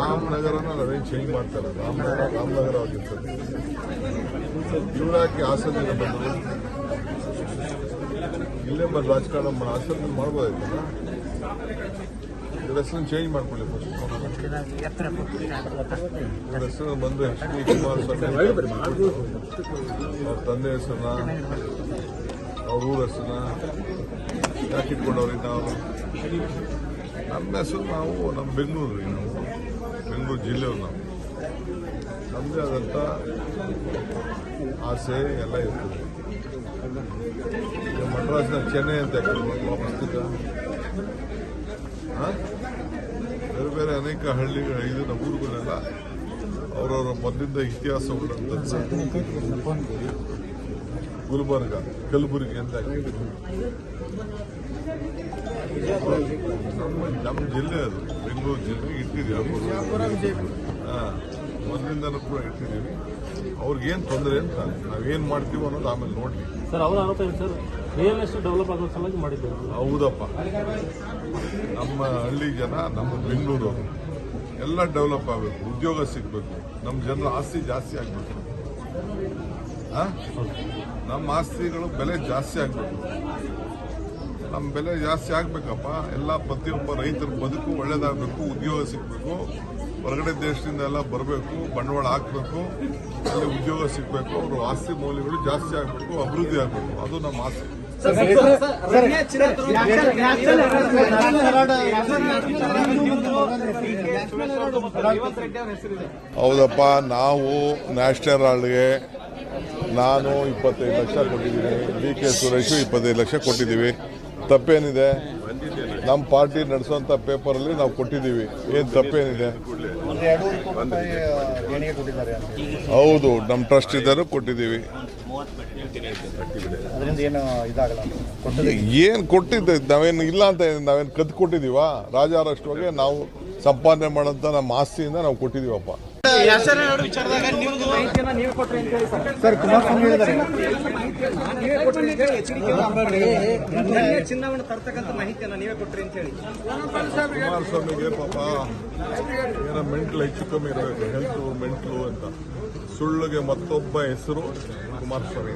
ರಾಮನಗರನ ನಾವೇನು ಚೇಂಜ್ ಮಾಡ್ತಾರೆ. ರಾಮನಗರ ರಾಮನಗರ ಆಗಿರ್ತದೆ. ಇವರಾಕಿ ಹಾಸನದಿಂದ ಬಂದರು ಇಲ್ಲೇ ಬಂದು ರಾಜಕಾರಣ ಹಾಸನದಲ್ಲಿ ಮಾಡ್ಬೋದಾಯ್ತಲ್ಲ? ಇವ್ರ ಹೆಸರನ್ನು ಚೇಂಜ್ ಮಾಡ್ಕೊಳ್ಳಿ ಇವ್ರ ಹೆಸರು ಬಂದು ಎಚ್ ಡಿ ಕುಮಾರಸ್ವಾಮಿ. ಅವ್ರ ತಂದೆ ಹೆಸರನ್ನ, ಅವ್ರ ಊರ ಹೆಸರನ್ನ ಯಾಕೆ ಇಟ್ಕೊಂಡವ್ರಿಂದ ನಾವು ನಮ್ಮ ಹೆಸರು ನಾವು ನಮ್ಮ ಬೆಂಗಳೂರು ನಾವು. ಬೆಂಗಳೂರು ಜಿಲ್ಲೆಯವರು ನಾವು. ನಮ್ಮದೇ ಆದಂಥ ಆಸೆ ಎಲ್ಲ ಇರ್ತದೆ. ಈಗ ಮಡ್ರಾಸ್ನ ಚೆನ್ನೈ ಅಂತ ಪ್ರಸ್ತುತ. ಬೇರೆ ಬೇರೆ ಅನೇಕ ಹಳ್ಳಿಗಳ ಇದು ನಮ್ಮ ಊರುಗಳೆಲ್ಲ ಅವರವರ ಮೊದಲಿಂದ ಇತಿಹಾಸ ಗುಲ್ಬರ್ಗ, ಕಲಬುರಗಿ ಅಂತ. ನಮ್ಮ ನಮ್ಮ ಜಿಲ್ಲೆ ಅದು. ಬೆಂಗಳೂರು ಜಿಲ್ಲೆ ಇಟ್ಟಿದ್ದೀವಿ ಹಾಂ ಮೊದಲಿಂದಲೂ ಕೂಡ ಇಟ್ಟಿದ್ದೀವಿ. ಅವ್ರಿಗೇನು ತೊಂದರೆ ಅಂತ ನಾವೇನು ಮಾಡ್ತೀವಿ ಅನ್ನೋದು ಆಮೇಲೆ ನೋಡಿ ಸರ್ ಅವರ ಆರೋಪ ಏನು ಸರ್? ರಿಯಲ್ ಎಸ್ಟೇಟ್ ಡೆವಲಪ್ ಆಗೋ ಸಲುವಾಗಿ ಮಾಡಿದ್ದೇವೆ ಹೌದಪ್ಪ. ನಮ್ಮ ಹಳ್ಳಿ ಜನ ನಮ್ಮ ಬೆಂಗಳೂರು ಎಲ್ಲ ಡೆವಲಪ್ ಆಗಬೇಕು. ಉದ್ಯೋಗ ಸಿಗಬೇಕು. ನಮ್ಮ ಜನರ ಆಸ್ತಿ ಜಾಸ್ತಿ ಆಗಬೇಕು. ನಮ್ಮ ಆಸ್ತಿಗಳು ಬೆಲೆ ಜಾಸ್ತಿ ಆಗಬೇಕು. ನಮ್ಮ ಬೆಲೆ ಜಾಸ್ತಿ ಆಗಬೇಕಪ್ಪ ಎಲ್ಲ ಪ್ರತಿಯೊಬ್ಬ ರೈತರ ಬದುಕು ಒಳ್ಳೇದಾಗಬೇಕು ಉದ್ಯೋಗ ಸಿಗಬೇಕು ಹೊರಗಡೆ ದೇಶದಿಂದ ಎಲ್ಲ ಬರಬೇಕು ಬಂಡವಾಳ ಹಾಕಬೇಕು ಅಲ್ಲಿ ಉದ್ಯೋಗ ಸಿಗಬೇಕು ಅವರು ಆಸ್ತಿ ಮೌಲ್ಯಗಳು ಜಾಸ್ತಿ ಆಗಬೇಕು ಅಭಿವೃದ್ಧಿ ಆಗಬೇಕು ಅದು ನಮ್ಮ ಆಸೆ ಹೌದಪ್ಪ ನಾವು ನ್ಯಾಷನಲ್ ಹಾಲ್ಗೆ ನಾನು ಇಪ್ಪತ್ತೈದು ಲಕ್ಷ ಕೊಟ್ಟಿದ್ದೀನಿ ಡಿ ಕೆ ಸುರೇಶು ಇಪ್ಪತ್ತೈದು ಲಕ್ಷ ಕೊಟ್ಟಿದ್ದೀವಿ ತಪ್ಪೇನಿದೆ? ನಮ್ಮ ಪಾರ್ಟಿ ನಡೆಸುವಂಥ ಪೇಪರಲ್ಲಿ ನಾವು ಕೊಟ್ಟಿದ್ದೀವಿ. ಏನು ತಪ್ಪೇನಿದೆ? ಹೌದು ನಮ್ಮ ಟ್ರಸ್ಟ್ ಇದ್ದರೂ ಕೊಟ್ಟಿದ್ದೀವಿ. ಏನು. ಕೊಟ್ಟದ್ದು? ನಾವೇನು ಇಲ್ಲ ಅಂತ ನಾವೇನು ಕದ್ದು ಕೊಟ್ಟಿದ್ದೀವಾ ರಾಜಾರಷ್ಟುವಾಗೆ ನಾವು ಸಂಪಾದನೆ ಮಾಡೋಂಥ ನಮ್ಮ ಆಸ್ತಿಯಿಂದ ನಾವು ಕೊಟ್ಟಿದ್ದೀವಪ್ಪ ಸರ್ ಕುಮಾರಸ್ವಾಮಿ ಹೇಳಿದ್ದಾರೆ. ಚಿನ್ನವನ್ನು ತರ್ತಕ್ಕಂಥ ಮಾಹಿತಿಯನ್ನ ನೀವೇ ಕೊಟ್ರಿ ಅಂತ ಹೇಳಿ ಕುಮಾರಸ್ವಾಮಿಗೆ ಪಾಪ ಏನೋ ಮೆಂಟ್ಲು ಹೆಚ್ಚು ಕಮ್ಮಿ ಇರಬೇಕು ಹೆಲ್ತ್ ಮೆಂಟ್ಲು ಅಂತ. ಸುಳ್ಳುಗೆ ಮತ್ತೊಬ್ಬ ಹೆಸರು ಕುಮಾರಸ್ವಾಮಿ.